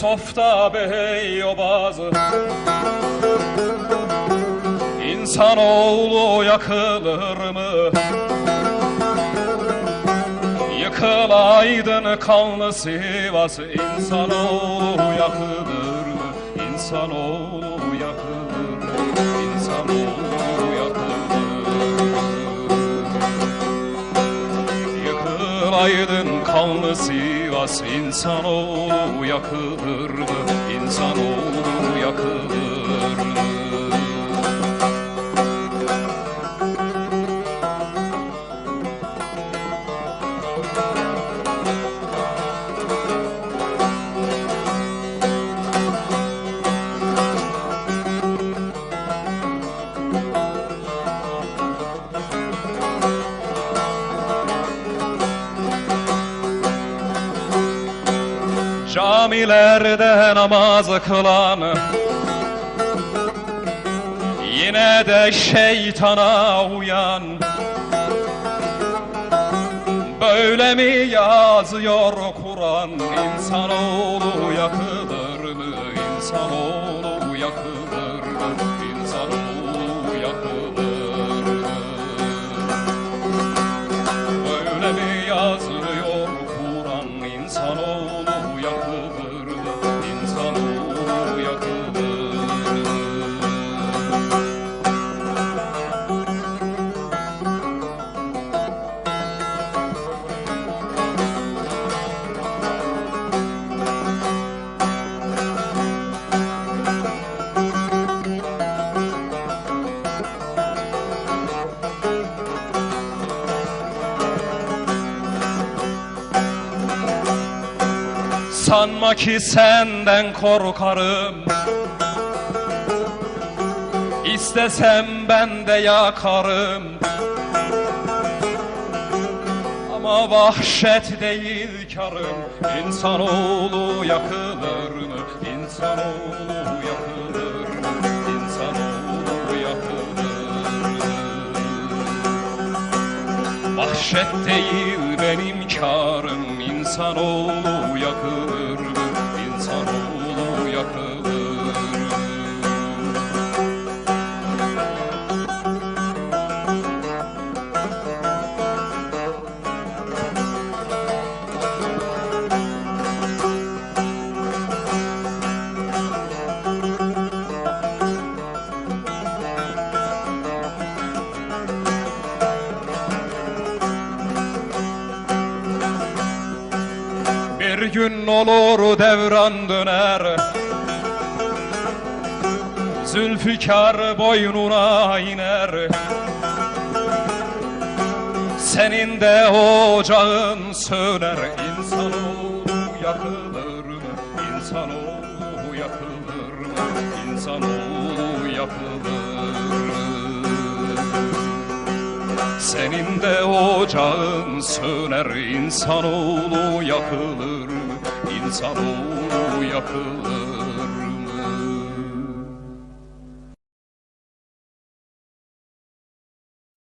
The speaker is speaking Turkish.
kofta bey obazı İnsanoğlu yakılır mı? Yıkılaydın kanlı Sivas İnsanoğlu yakılır mı? İnsanoğlu yakılır mı? İnsanoğlu yakılır Yıkılaydın kanlı Sivas İnsanoğlu yakılır mı? İnsanoğlu yakılır Camilerde namaz kılan Yine de şeytana uyan Böyle mi yazıyor Kur'an İnsanoğlu yakılır mı? İnsanoğlu yakılır mı? İnsanoğlu insanoğlu yakılır Sanma ki senden korkarım İstesem ben de yakarım Ama vahşet değil karım İnsanoğlu yakılır mı? İnsanoğlu yakılır mı? İnsanoğlu yakılır mı? Vahşet değil benim karım İnsanoğlu yakılır gün olur devran döner Zülfikar boynuna iner Senin de ocağın söner İnsanoğlu yakılır mı? İnsanoğlu yakılır mı? İnsanoğlu yakılır mı? Senin de ocağın söner insanoğlu yakılır? İnsanoğlu yakılır